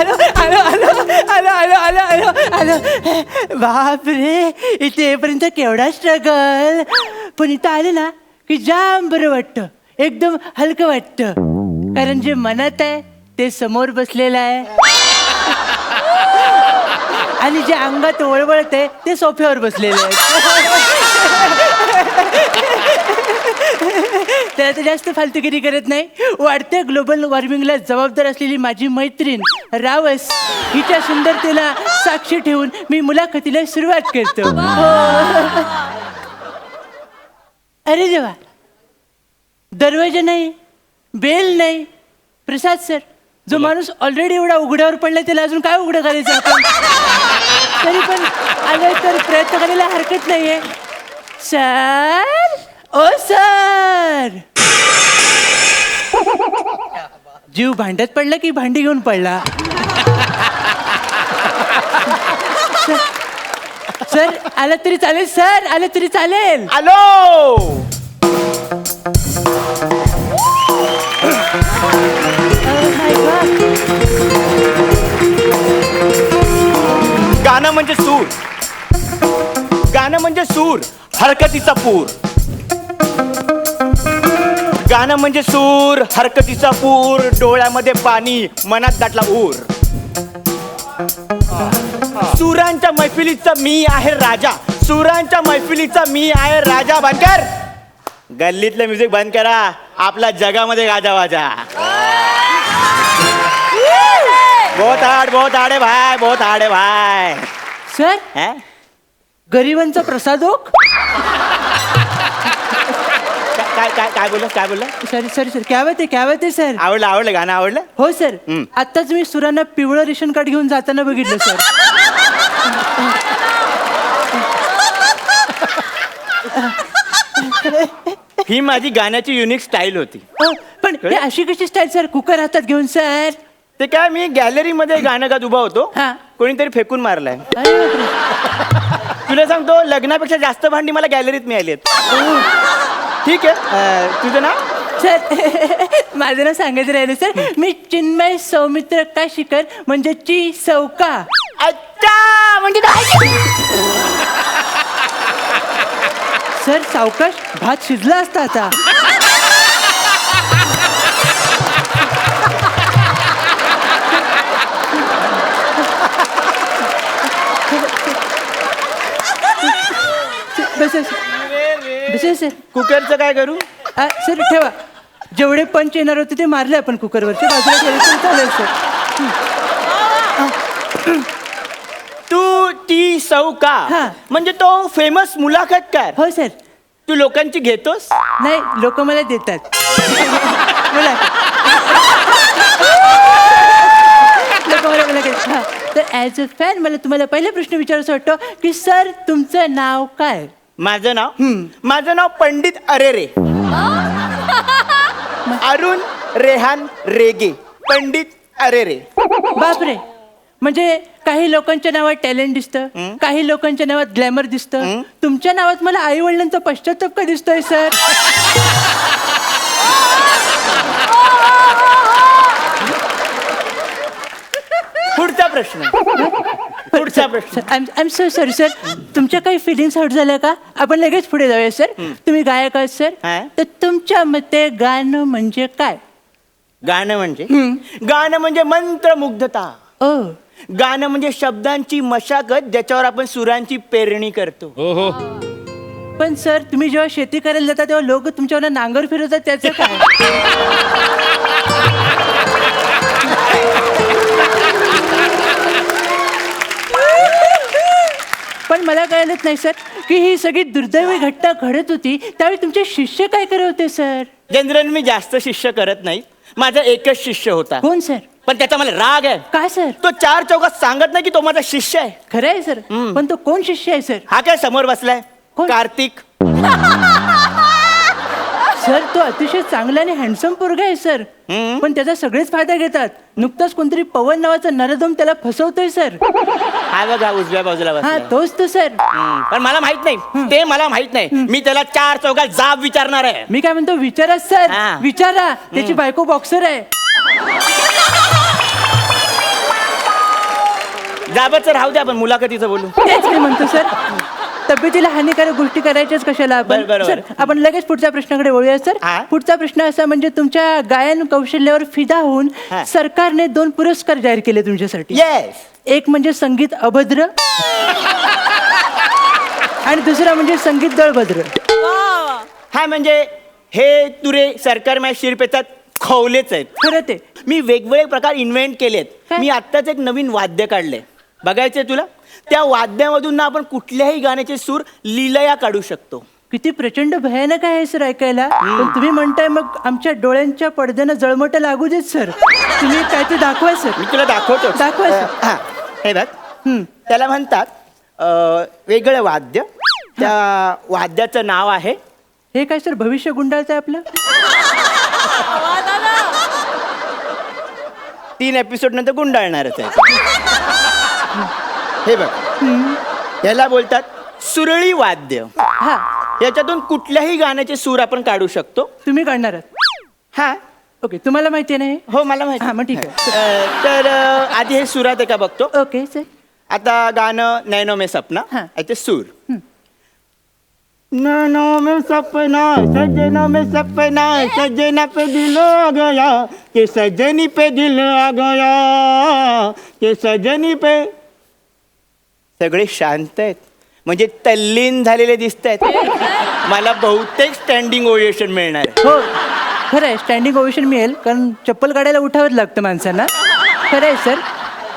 आलो आलो आलो आलो आलो आलो आलो आलो बापरे इथे येईपर्यंत केवढा स्ट्रगल पण इथं आले ना की जाम बरं वाटतं एकदम हलकं वाटतं कारण जे मनात आहे ते समोर बसलेलं आहे आणि जे अंगात वळवळत आहे ते सोफ्यावर बसलेलं आहे त्याला तर जास्त फालतुगिरी करत नाही. वाढत्या ग्लोबल वॉर्मिंगला जबाबदार असलेली माझी मैत्रीण रावस हिच्या सुंदरतेला साक्षी ठेवून मी मुलाखतीला सुरुवात करतो. हो. अरे देवा. दरवाजा नाही बेल नाही. प्रसाद सर जो माणूस ऑलरेडी एवढा उघड्यावर पडलाय त्याला अजून काय उघडं करायचं आपण? तरी पण आलं तर प्रयत्न करायला हरकत नाहीये. सर ओ सर. जीव भांड्यात पडला की भांडी घेऊन पडला? सर- आला आलं तरी चालेल सर आलं तरी चालेल. आलो गाणं म्हणजे सूर. गाणं म्हणजे सूर. हरकतीचा पूर. गाणं म्हणजे सूर हरकतीचा पूर डोळ्यामध्ये पाणी मनात दाटला ऊर. सुरांच्या मैफिलीचा मी आहे राजा. सुरांच्या मैफिलीचा मी आहे राजा बनकर. गल्लीतलं म्युझिक बंद करा. आपला जगामध्ये गाजा वाजा. बहुत हार्ड बहुत हार्ड है भाई बहुत हार्ड है भाई. सर हैं? गरिबांचा प्रसादोक काय काय काय बोललं? काय बोललं? Sorry sorry sir. क्या बात आहे क्या बात आहे सर? आवडलं आवडलं गाणं आवडलं? हो सर. हं. आताच मी सुरांना पिवळं रेशन कार्ड घेऊन जाताना बघितलं सर. ही माझी गाण्याची युनिक स्टाईल होती. अ, पण हे अशी कशी स्टाईल सर? कुकर हातात घेऊन सर. ते काय मी गॅलरी मध्ये गाणं गात उभा होतो. हा. कोणीतरी फेकून मारलाय. अरे बापरे. तुला सांगतो लग्नापेक्षा जास्त भांडी मला गॅलरीत मिळाली ठीक आहे. अं, तुझं नाव? सर माझं नाव सांगायचं राहिलं सर. मी चिन्मय सौमित्र काशीकर म्हणजे ची सौका. अच्छा म्हणजे काय? सर सावकाश भात शिजला असता आता. बस सर कुकरचं काय करू? आ, सर ठेवा. जेवढे पंच येणार होते ते मारले आपण कुकरवरचे. बाजूला ठेवले तरी चालेल सर. तू ती सौका हा. म्हणजे तो फेमस मुलाखतकार. हो सर. तू लोकांची घेतोस? नाही लोक मला देतात. बोला. लोक मला. हा. तर ॲज अ फॅन मला तुम्हाला पहिला प्रश्न विचारायचा वाटतो की सर तुमचं नाव काय? माझं नाव? माझं नाव पंडित अरेरे. अरुण रेहान रेगे पंडित अरेरे. बापरे. म्हणजे काही लोकांच्या नावात टॅलेंट दिसतं काही लोकांच्या नावात ग्लॅमर दिसतं. तुमच्या नावात मला आई वडिलांचा पश्चाताप का दिसतोय सर? पुढचा प्रश्न. पुढचा प्रश्न. Sir I am so sorry sir तुमच्या काही फिलिंग्स हर्ट झाल्या का? आपण लगेच पुढे जाऊया सर तुम्ही गायक आहात सर हा. तर तुमच्या मते गाणं म्हणजे काय? गाणं म्हणजे? गाणं म्हणजे मंत्रमुग्धता. ओ. गाणं म्हणजे शब्दांची मशागत ज्याच्यावर आपण सुरांची पेरणी करतो. पण सर तुम्ही जेव्हा शेती करायला जाता तेव्हा लोक तुमच्यावर नांगर फिरवतात त्याचं काय? पण मला कळलंच नाही सर की ही सगळी दुर्दैवी घटना घडत होती. त्यावेळी तुमचे शिष्य काय करत होते सर? जनरल मी जास्त शिष्य करत नाही. माझा एकच शिष्य होता. कोण सर? पण त्याचा मला राग आहे. काय सर? तो चार चौकात सांगत नाही की तो माझा शिष्य आहे. खरं आहे सर पण तो कोण शिष्य आहे सर? हा काय समोर बसलाय? कोण? कार्तिक. सर तो अतिशय चांगला आणि हँडसम पोरगा आहे सर. हम्म. पण त्याचा सगळेच फायदा घेतात. नुकताच कोणतरी पवन नावाचा नरदम त्याला फसवतोय सर. हा बघा उजव्या बाजूला हा बसलाय तोच तो सर. हम्म. पण मला माहीत नाही. ते मला माहीत नाही. मी त्याला चार चौकात जाब विचारणार आहे. मी काय म्हणतो विचारा सर. हा. विचारा. त्याची बायको बॉक्सर आहे. जाबाचं राहू द्या आपण मुलाखतीचं बोलू. तेच मी म्हणतो सर. तब्येतीला हानिकारक गोष्टी करायच्याच कशाला आपण? बरं, बरोबर. सर आपण लगेच पुढच्या प्रश्नाकडे वळूया सर. हा. पुढचा प्रश्न असा म्हणजे तुमच्या गायन कौशल्यावर फिदा होऊन हा. सरकारने दोन पुरस्कार जाहीर केले तुमच्यासाठी. येस एक म्हणजे संगीत अभद्र आणि दुसरा म्हणजे संगीत दळभद्र. हा म्हणजे हे तुरे सरकार माझ्या शिरपेचात खवलेच आहेत. खरं ते. मी वेगवेगळे प्रकार इन्व्हेंट केलेत. काय? मी आत्ताच एक नवीन वाद्य काढले बघायचंय तुला? त्या वाद्यामधून ना आपण कुठल्याही गाण्याचे सूर लिलया काढू शकतो. किती प्रचंड भयानक आहे सर ऐकायला. पण तुम्ही म्हणताय मग आमच्या डोळ्यांच्या पडद्यानं जळमट लागू देत सर. तुम्ही काय ते दाखवा सर. मी तुला दाखवतो. दाखवा अ, सर. हा. हे बघ. त्याला म्हणतात अ, वेगळं वाद्य. त्या वाद्याचं नाव आहे. हे काय सर भविष्य गुंडाळचं आहे आपलं तीन एपिसोड नंतर गुंडाळणारच आहे. हे बघ. याला बोलतात सुरळी वाद्य. हा. याच्यातून कुठल्याही गाण्याचे सूर आपण काढू शकतो. तुम्ही काढणार आहात? हा. ओके तुम्हाला माहिती आहे ना हे? मला माहिती. हा, मग ठीक आहे. अ, तर अ, आधी हे सुरात आहे का बघतो. Okay sir. आता गाणं नैनो में सपना हा. ते सूर. नैनो में सपना सजना में सपना सजना पे दिल आ गया कि सजनी पे दिल आ गया कि सजनी पे सगळे शांत आहेत. म्हणजे तल्लीन झालेले दिसत आहेत मला बहुतेक स्टँडिंग ओवेशन मिळणार आहे. हो खरं आहे स्टँडिंग ओवेशन मिळेल कारण चप्पल काढायला उठावंच लागतं माणसांना. खरं आहे सर.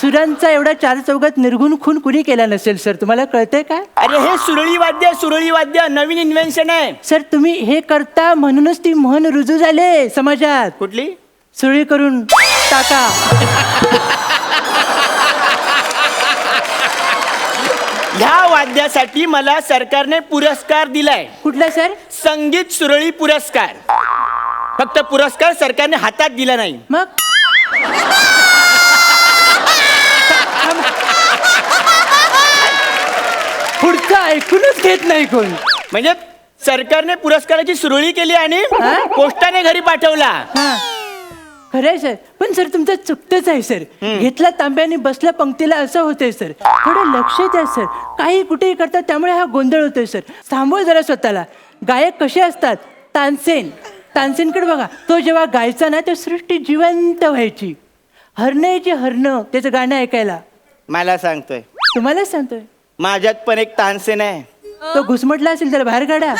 सुरांचा एवढा चार चौघात निर्गुण खून कुणी केला नसेल सर? तुम्हाला कळतंय काय अरे हे सुरळी वाद्य सुरळी वाद्य नवीन इन्व्हेन्शन आहे. सर तुम्ही हे करता म्हणूनच ती म्हण रुजू झाले समाजात. कुठली? सुरळी करून टाका. वाद्यासाठी मला सरकारने पुरस्कार दिलाय. कुठला सर? संगीत सुरळी पुरस्कार. फक्त पुरस्कार सरकारने हातात दिला नाही. मग? पुढचं ऐकूनच घेत नाही कोण. म्हणजे सरकारने पुरस्काराची सुरळी केली आणि हा? पोस्टाने घरी पाठवला. हा. खरंय सर. पण सर तुमचं चुकतच आहे सर. घेतला तांब्याने बसल्या पंक्तीला असं होतंय सर. थोडं लक्ष द्या सर. काही कुठेही करतात त्यामुळे हा गोंधळ होतोय सर. थांबव जरा स्वतःला. गायक कसे असतात? तानसेन. तानसेनकडे बघा. तो जेव्हा गायचा ना ते सृष्टी जिवंत व्हायची. हरणं हरणं त्याचं गाणं ऐकायला. मला सांगतोय. तुम्हालाच सांगतोय? माझ्यात पण एक तानसेन आहे. तो घुसमटला असेल त्याला बाहेर काढा.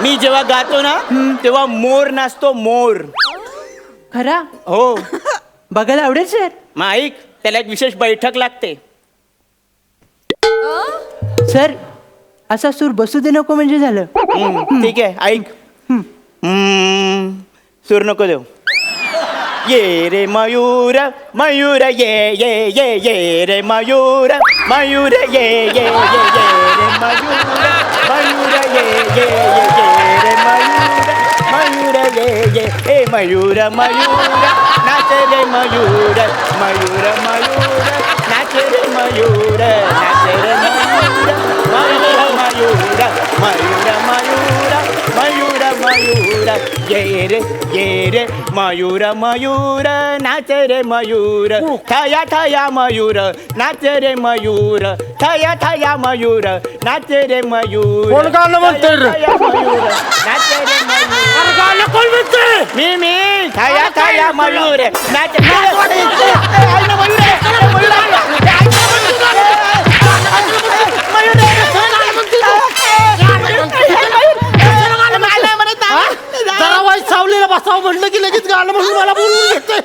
मी जेव्हा गातो ना तेव्हा मोर नाचतो मोर. खरा? हो. बघायला आवडेल सर मग ऐक त्याला एक विशेष बैठक लागते. सर असा सूर बसू दे नको म्हणजे झालं. हम्म, ठीक आहे ऐक. हम्म. सूर नको देऊ. ये रे मयूर मयूर ये ये ये ये रे मयूर मयूर ये ये ये ये रे मयूर मयूर ये ये ये ये. ये ये ए मयूर मयूर नाच रे मयूर मयूर मयूर नाच रे मयूर नाच रे मयूर मयूर मयूर मयूर मयूर मयूर मयूर ये रे ये रे मयूर मयूर नाच रे मयूर थया थया मयूर नाच रे मयूर थया थया मयूर नाच रे मयूर कोण गाणं म्हणतंय मयूर नाच रे गाणं कोण म्हणते मी मी. थया थया मयूर नाच. मला नाही. जरा वाईट सावलीला बसावं म्हटलं की लगेच गाणं म्हणून मला बोलवून घेते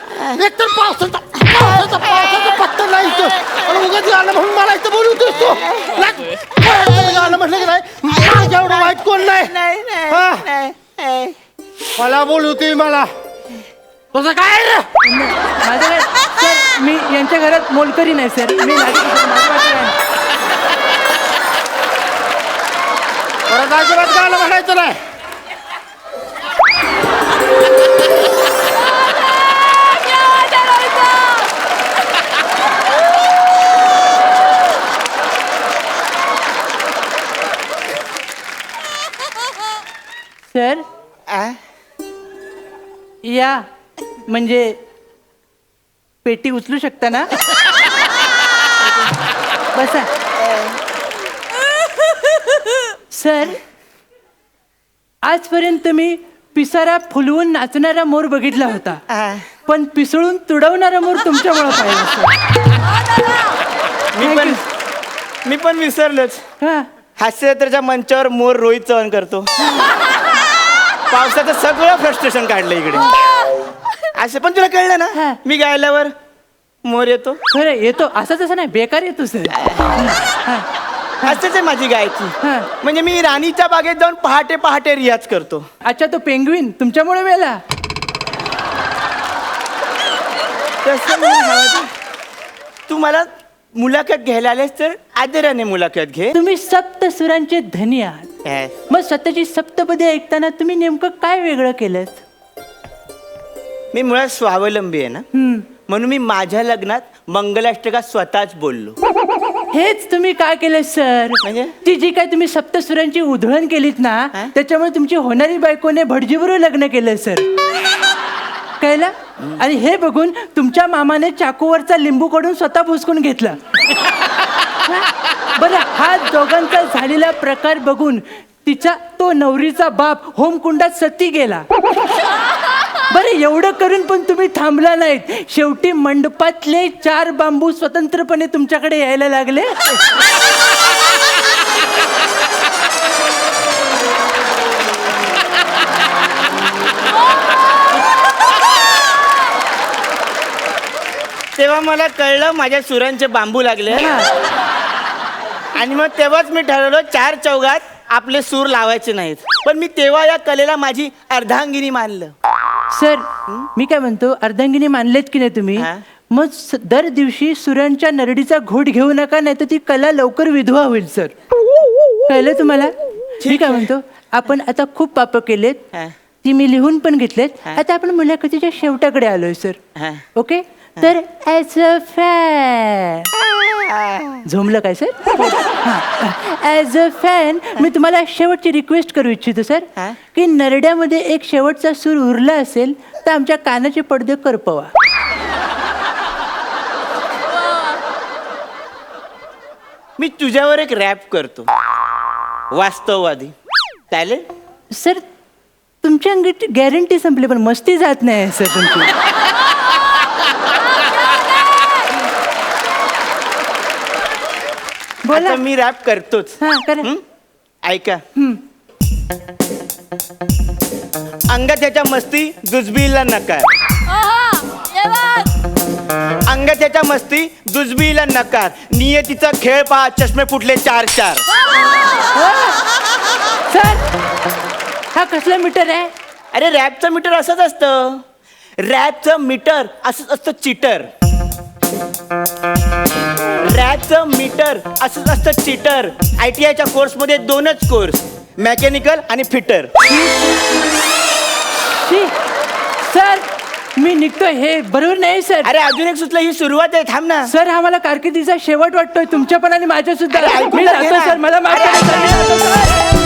एकतर पावसाचा पावसाचा पावसाचा पत्ता नाही इथं. आणि उगाच गाणं म्हणून मला इथं बोलवतोस तू. लाग. कोणाचं गाणं म्हटलं की नाही माझ्या एवढं वाईट कोण नाही. नाही, नाही, हा? मला बोलवते मला? तुझं काय रे? माझं काय? सर मी यांच्या घरात मोलकरी नाही सर. मी वाटलं. परत अजिबात गाणं म्हणायचं नाही. सर आ? या म्हणजे पेटी उचलू शकता ना? बसा. सर आजपर्यंत मी पिसारा फुलवून नाचणारा मोर बघितला होता. पण पिसळून तुडवणारा मोर तुमच्यामुळे पाहिला सर. मी पण मी पण विसरलोच. हा. मंचावर मोर रोहित चव्हाण करतो. पावसाचं सगळं फ्रस्ट्रेशन काढलं इकडे. असं पण तुला कळलं हा. ना मी गायल्यावर मोर येतो. खरं येतो. असं तसं नाही बेकार येतो सर. हा, असंच आहे माझी गायकी. हा. म्हणजे मी राणीच्या बागेत जाऊन पहाटे पहाटे रियाज करतो. अच्छा तो पेंग्विन तुमच्यामुळे वेला तसं. तू मला मुलाखत घ्यायला आलेस तर आदराने मुलाखत घे. तुम्ही सप्त सुरांचे धनी आहात. मग स्वतःची सप्तपदी ऐकताना तुम्ही नेमकं काय वेगळं केलं मी मुळात स्वावलंबी आहे ना? म्हणून मी माझ्या लग्नात मंगलाष्टका स्वतःच बोललो. हेच तुम्ही काय केलं सर? म्हणजे? ती जी काय तुम्ही सप्तसुरांची उधळण केलीत ना हा? त्याच्यामुळे तुमची होणारी बायकोने भटजीबरोबर लग्न केलं सर. कळलं? आणि हे बघून तुमच्या मामाने चाकूवरचा लिंबू कडून स्वतः भुसकून घेतला? बरं हा दोघांचा झालेला प्रकार बघून तिचा तो नवरीचा बाप होमकुंडात सती गेला. बरं एवढं करून पण तुम्ही थांबला नाहीत. शेवटी मंडपातले चार बांबू स्वतंत्रपणे तुमच्याकडे यायला लागले. तेव्हा मला कळलं माझ्या सुरांचे बांबू लागले. आणि मग तेव्हाच मी ठरवलं चार चौघात आपले सूर लावायचे नाहीत. पण मी तेव्हा या कलेला माझी अर्धांगिनी मानलं. सर मी काय म्हणतो अर्धांगिनी मानलेत की नाही तुम्ही? हा. मग स- दर दिवशी सुरांच्या नरडीचा घोट घेऊ नका नाही तर ती कला लवकर विधवा होईल सर. कळलं तुम्हाला? मी काय म्हणतो आपण आता खूप पाप केलेत. हा. ती मी लिहून पण घेतलेत. आता आपण मुलाखतीच्या शेवटाकडे आलोय सर. हा. ओके? तर ॲज अ फॅन झोमलं काय सर ॲज अ फॅन मी तुम्हाला शेवटची रिक्वेस्ट करू इच्छितो सर हा? की नरड्यामध्ये एक शेवटचा सूर उरला असेल तर आमच्या कानाचे पडदे करपवा. मी तुझ्यावर एक रॅप करतो. वास्तववादी. चालेल सर तुमच्या अंगी गॅरंटी संपली पण मस्ती जात नाही सर तुमची. बोला. आता मी रॅप करतोच. हा करा. हं? ऐका. हं. अंगात त्याच्या मस्ती जुजबीला नकार अंगात त्याच्या मस्ती जुजबीला नकार नियतीचा खेळ पहा चष्मे फुटले चार चार सर हा कसला मीटर आहे? अरे रॅपचं मीटर असंच असतं. रॅपचं मीटर असंच असतं चिटर. रॅपचं मीटर असंच असतं चिटर आय टी आयच्या कोर्समध्ये दोनच कोर्स मेकॅनिकल आणि फिटर शी. सर मी निघतोय. हे बरोबर नाही सर. अरे अजून एक सुचलं ही सुरुवात आहे थांब ना. सर हा मला कारकिर्दीचा शेवट वाटतोय. तुमच्या पण आणि माझ्या सुद्धा अरे, ऐकून मी तर घे जातो ना. सर. मला माफ अरे, करा, सर, मी जातो, सर.